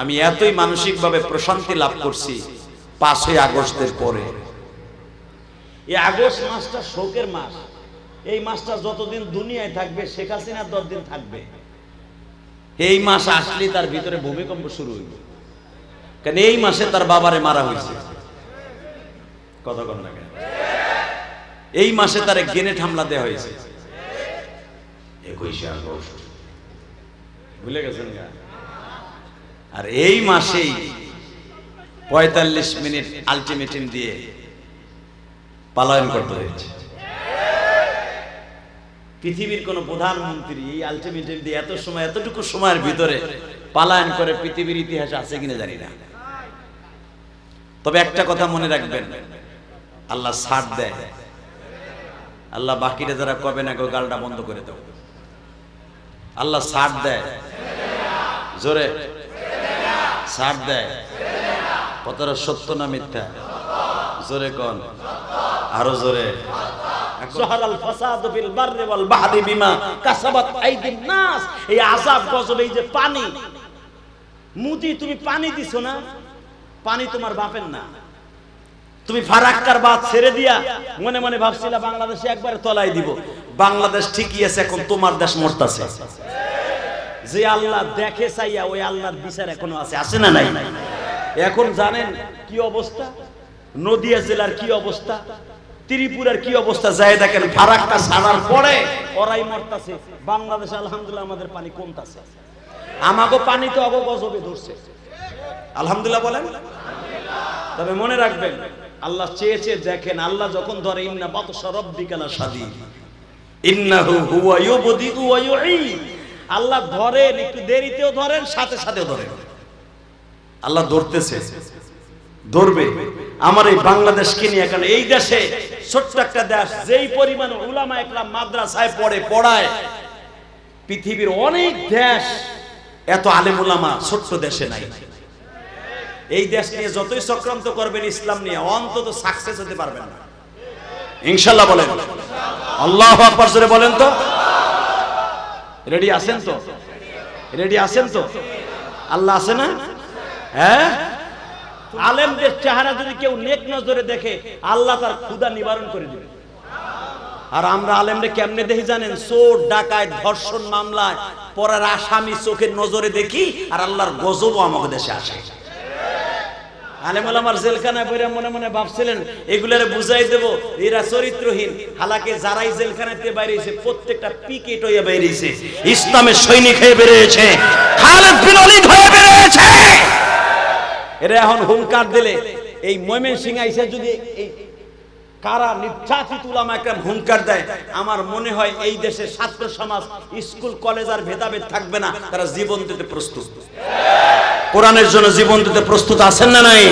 আমি এতই মানসিকভাবে প্রশান্তি লাভ করছি পাঁচই আগস্টের পরে। এই আগস্ট মাসটা শোকের মাস। এই মাসটা যতদিন দুনিয়ায় থাকবে শেখ হাসিনা ততদিন থাকবে। এই মাস আসলে তার ভিতরে ভূমিকম্প শুরু হইল কারণ এই মাসে তার বাবারে মারা হয়েছে? কথা কন না কেন? এই মাসে তার গেনেট হামলা দেওয়া হয়েছে। একুশে আগস্ট। ভুলে গেছেন গা? আর এই মাসেই পঁয়তাল্লিশ মিনিট আলটিমেটাম দিয়ে পালায়ন করতে হয়েছে। পৃথিবীর কোন প্রধানমন্ত্রী এই আলটিমেটাম দিয়ে এত সময়, এতটুকু সময়ের ভিতরে পালায়ন করে পৃথিবীর ইতিহাস আছে কিনা জানি না। তবে একটা কথা মনে রাখবেন, আল্লাহ ছাড় দেয়। আল্লাহ বাকিটা যারা কবে না কেউ গালটা বন্ধ করে দাও আল্লাহ ছাড় দেয়। জোরে। ছাড় দেয়। কতটা সত্য না মিথ্যা? জোরে কন। আরও জোরে। পানি। মুদি, তুমি পানি দিছো না? পানি তোমার না। তুমি ফারাক্কার বাদ ছেড়ে দিয়া মনে মনে ভাবছিলা বাংলাদেশে একবারে তলায় দিব। বাংলাদেশ ঠিকই আছে, এখন তোমার দেশ মরতাছে। যে আল্লাহ দেখে চাইয়া ওই আল্লাহর বিচার এখনও আছে আছে না নাই? এখন জানেন কি অবস্থা? নদিয়া জেলার কি অবস্থা? ত্রিপুরার কি অবস্থা? যায় দেখেন, ফারাক্কা ছাড়ার পরে ওরাই মরতাছে। বাংলাদেশে আলহামদুলিল্লাহ আমাদের পানি কমতাছে। আমাগো পানি তো অগো গজবে ধরছে। আলহামদুলিল্লাহ বলেন? তবে মনে রাখবেন, আল্লাহ চেয়ে চেয়ে দেখেন, আল্লাহ যখন ধরে, ইন্না বাতসা রব্বিকালা সাদি ইন্নাহু হুয়া ইউবদিউ ওয়া ইউঈদ। আল্লাহ ধরেন, একটু দেরিতেও ধরেন, সাথে সাথেও ধরেন। আল্লাহ ধরতেছে। ধরবে। আমার এই বাংলাদেশকে নিয়ে এখন এই দেশে ছোট্ট একটা দেশ, যেই পরিমাণ উলামা একরাম মাদ্রাসায় পড়ে, পড়ায়, পৃথিবীর অনেক দেশ এত আলেমুলামা ছোট্ট দেশে নাই। এই দেশ নিয়ে যতই চক্রান্ত করবেন, ইসলাম নিয়ে অন্তত সাকসেস হতে পারবেন না। ইনশাআল্লাহ বলেন। আল্লাহ আকবার বলেন তো। রেডি আছেন তো রেডি আছেন তো আল্লাহ আছে না? হ্যাঁ? আলেমদের চেহারা যদি কেউ নেক নজরে দেখে, আল্লাহ তার ক্ষুদা নিবারণ করে দিবে। আর আমরা আলেমরে কেমনে দেখি জানেন? চোর ডাকায় ধর্ষণ মামলায় পরের আসামি চোখের নজরে দেখি, আর আল্লাহর গজবও আমাদের দেশে আসে। আলেমুল আমার জেলখানায় বইরা মনে মনে ভাবছিলেন, এগুলারে বুঝাই দেব, এরা চরিত্রহীন। হালাকে যারাই জেলখানাতে বাইরেছে, প্রত্যেকটা পিকেট হয়ে বাইরেছে। ইসলামের সৈনিক হয়ে খালেদ বিন হয়ে এরা এখন হুঙ্কার দিলে, এই ময়মেন সিং আইসা যদি এই কারা নির্যাতিত উলামা একরাম হুঙ্কার দেয়, আমার মনে হয় এই দেশে ছাত্র সমাজ, স্কুল, কলেজ আর ভেদাভেদ থাকবে না, তারা জীবন দিতে প্রস্তুত। কোরআনের জন্য জীবন দিতে প্রস্তুত আছেন না নাই?